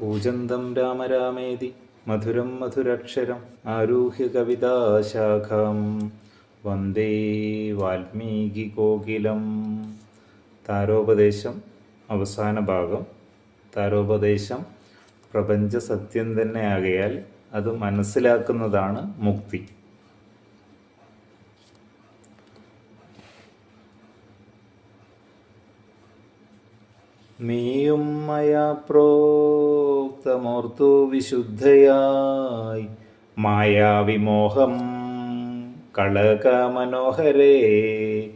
കൂജന്തം രാമരാമേതി മധുരം മധുരക്ഷരം ആരൂഹ്യ കവിതാശാഖം. വന്ദേ വാൽമീകി കോകിലം. താരോപദേശം അവസാന ഭാഗം. താരോപദേശം പ്രപഞ്ച സത്യം തന്നെ ആകയാൽ അത് മനസ്സിലാക്കുന്നതാണ് മുക്തി. നീയും മയാ പ്രോക്തമോർത്തു വിശുദ്ധയായി. മായാവിമോഹം കളക മനോഹരേ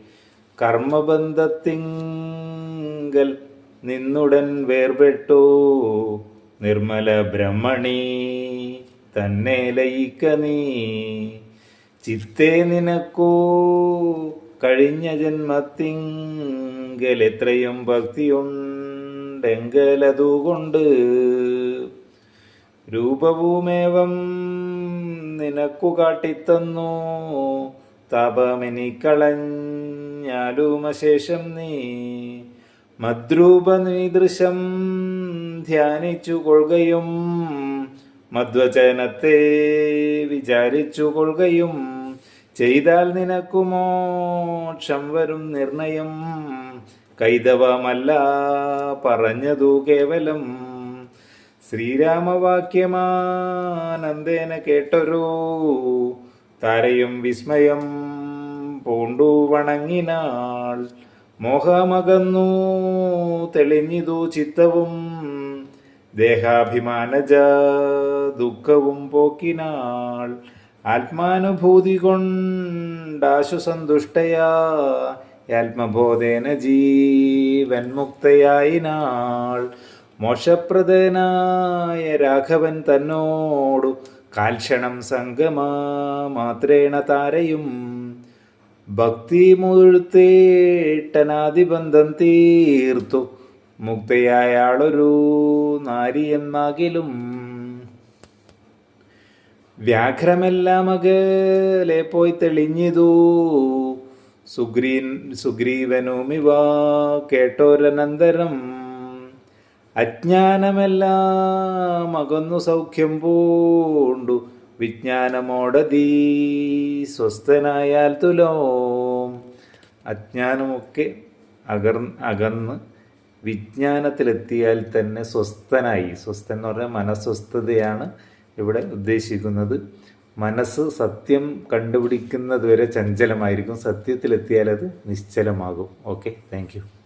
കർമ്മബന്ധത്തിങ്കൽ നിന്നുടൻ വേർപെട്ടു. നിർമ്മല ബ്രഹ്മണി തന്നെ ലയിക്ക നീ. ചിത്തേ നിനക്കോ കഴിഞ്ഞ ജന്മത്തിങ്കൽ എത്രയും ഭക്തിയുണ്ടെങ്കലതുകൊണ്ട് രൂപഭൂമേവം നിനക്കു കാട്ടിത്തന്നു താപമെനിക്കളഞ്ഞാലുമശേഷം നീ മദ്രൂപനീദൃശം ധ്യാനിച്ചു കൊള്ളുകയും മധ്വചനത്തെ വിചാരിച്ചു കൊള്ളുകയും ചെയ്താൽ നിനക്കു മോക്ഷം വരും നിർണയം. കൈതവമല്ല പറഞ്ഞതു കേവലം ശ്രീരാമവാക്യമാനന്ദേന കേട്ടൊരു താരയും വിസ്മയം പൂണ്ടു വണങ്ങിനാൾ. മോഹമകന്നു തെളിഞ്ഞിതു ചിത്തവും ദേഹാഭിമാനജ ദുഃഖവും പോക്കിനാൾ. ആത്മാനുഭൂതി കൊണ്ടാശു സന്തുഷ്ടയാ ആത്മബോധേന ജീവൻ മുക്തയായിനാൾ മോശപ്രദനായ രാഘവൻ തന്നോടു കാൽക്ഷണം സംഗമാ മാത്രേണ താരയും. ഭക്തി മുഴുത്തേട്ടനാദിബന്ധം തീർത്തു. മുക്തയായാളൊരു നാരിയെന്നാകിലും വ്യാഘ്രമെല്ലാം അകലെ പോയി തെളിഞ്ഞിതു. സുഗ്രീൻ സുഗ്രീവനുമിവ കേട്ടോരനന്തരം അജ്ഞാനമെല്ലാം അകന്നു സൗഖ്യം പൂണ്ടു. വിജ്ഞാനമോടതീ സ്വസ്ഥനായാൽ തുലോം. അജ്ഞാനമൊക്കെ അകർ അകന്ന് വിജ്ഞാനത്തിലെത്തിയാൽ തന്നെ സ്വസ്ഥനായി. സ്വസ്ഥൻ എന്ന് പറഞ്ഞാൽ മനസ്വസ്ഥതയാണ് ഇവിടെ ഉദ്ദേശിക്കുന്നത്. മനസ്സ് സത്യം കണ്ടുപിടിക്കുന്നത് വരെ ചഞ്ചലമായിരിക്കും. സത്യത്തിലെത്തിയാൽ അത് നിശ്ചലമാകും ഓക്കെ താങ്ക്